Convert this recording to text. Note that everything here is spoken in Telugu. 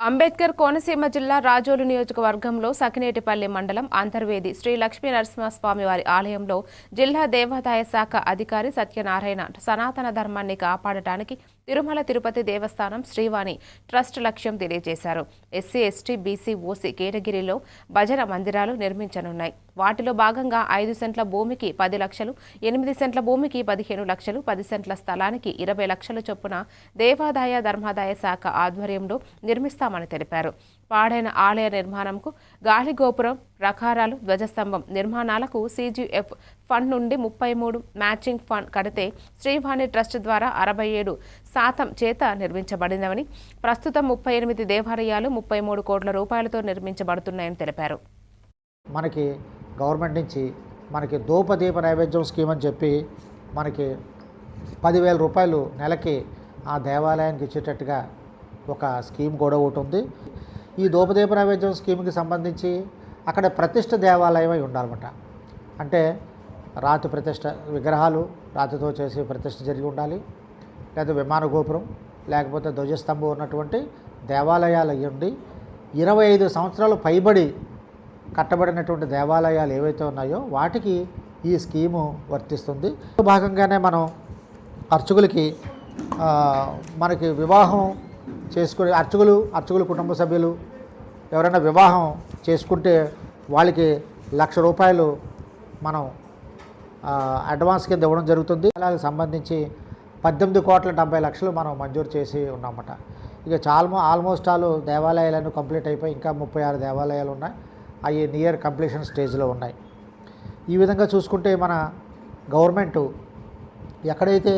అంబేద్కర్ కోనసీమ జిల్లా రాజోలు నియోజకవర్గంలో సకినేటిపల్లి మండలం అంతర్వేది శ్రీ లక్ష్మీ నరసింహస్వామి వారి ఆలయంలో జిల్లా దేవాదాయ శాఖ అధికారి సత్యనారాయణ సనాతన ధర్మాన్ని కాపాడటానికి తిరుమల తిరుపతి దేవస్థానం శ్రీవాణి ట్రస్ట్ లక్ష్యం తెలియజేశారు. ఎస్సీ ఎస్టీ బీసీ ఓసీ కేటగిరీలో భజన మందిరాలు నిర్మించనున్నాయి. వాటిలో భాగంగా ఐదు సెంట్ల భూమికి పది లక్షలు ఎనిమిది సెంట్ల భూమికి పదిహేను లక్షలు పది సెంట్ల స్థలానికి ఇరవై లక్షల చొప్పున దేవాదాయ ధర్మాదాయ శాఖ ఆధ్వర్యంలో నిర్మిస్తామని తెలిపారు. పాడైన ఆలయ నిర్మాణంకు గాలి గోపురం రకారాలు ధ్వజస్తంభం నిర్మాణాలకు సీజీఎఫ్ ఫండ్ నుండి ముప్పై మూడు మ్యాచింగ్ ఫండ్ కడితే శ్రీవాణి ట్రస్ట్ ద్వారా అరవై ఏడు శాతం చేత నిర్మించబడినవని ప్రస్తుతం ముప్పై ఎనిమిది దేవాలయాలు ముప్పై మూడు కోట్ల రూపాయలతో నిర్మించబడుతున్నాయని తెలిపారు. మనకి గవర్నమెంట్ నుంచి మనకి దూపదీప నైవేద్యం స్కీమ్ అని చెప్పి మనకి పదివేల రూపాయలు నెలకి ఆ దేవాలయానికి ఇచ్చేటట్టుగా ఒక స్కీమ్ కూడా ఒకటి ఉంది. ఈ దూపదీప నైవేద్యం స్కీమ్కి సంబంధించి అక్కడ ప్రతిష్ట దేవాలయం అయి ఉండాలన్నమాట. అంటే రాతి ప్రతిష్ట విగ్రహాలు రాతితో చేసి ప్రతిష్ట జరిగి ఉండాలి. లేదా విమాన గోపురం లేకపోతే ధ్వజస్తంభం ఉన్నటువంటి దేవాలయాలు అయ్యుండి ఉండి ఇరవై ఐదు సంవత్సరాలు పైబడి కట్టబడినటువంటి దేవాలయాలు ఏవైతే ఉన్నాయో వాటికి ఈ స్కీము వర్తిస్తుంది. భాగంగానే మనం అర్చకులకి మనకి వివాహం చేసుకునే అర్చకులు అర్చకులు కుటుంబ సభ్యులు ఎవరైనా వివాహం చేసుకుంటే వాళ్ళకి లక్ష రూపాయలు మనం అడ్వాన్స్ కింద ఇవ్వడం జరుగుతుంది. అలాగే సంబంధించి పద్దెనిమిది కోట్ల డెబ్బై లక్షలు మనం మంజూరు చేసి ఉన్నామట. ఇక చాలా ఆల్మోస్ట్ ఆల్ దేవాలయాలన్నీ కంప్లీట్ అయిపోయి ఇంకా ముప్పై ఆరు దేవాలయాలు ఉన్నాయి. అవి నియర్ కంప్లీషన్ స్టేజ్లో ఉన్నాయి. ఈ విధంగా చూసుకుంటే మన గవర్నమెంటు ఎక్కడైతే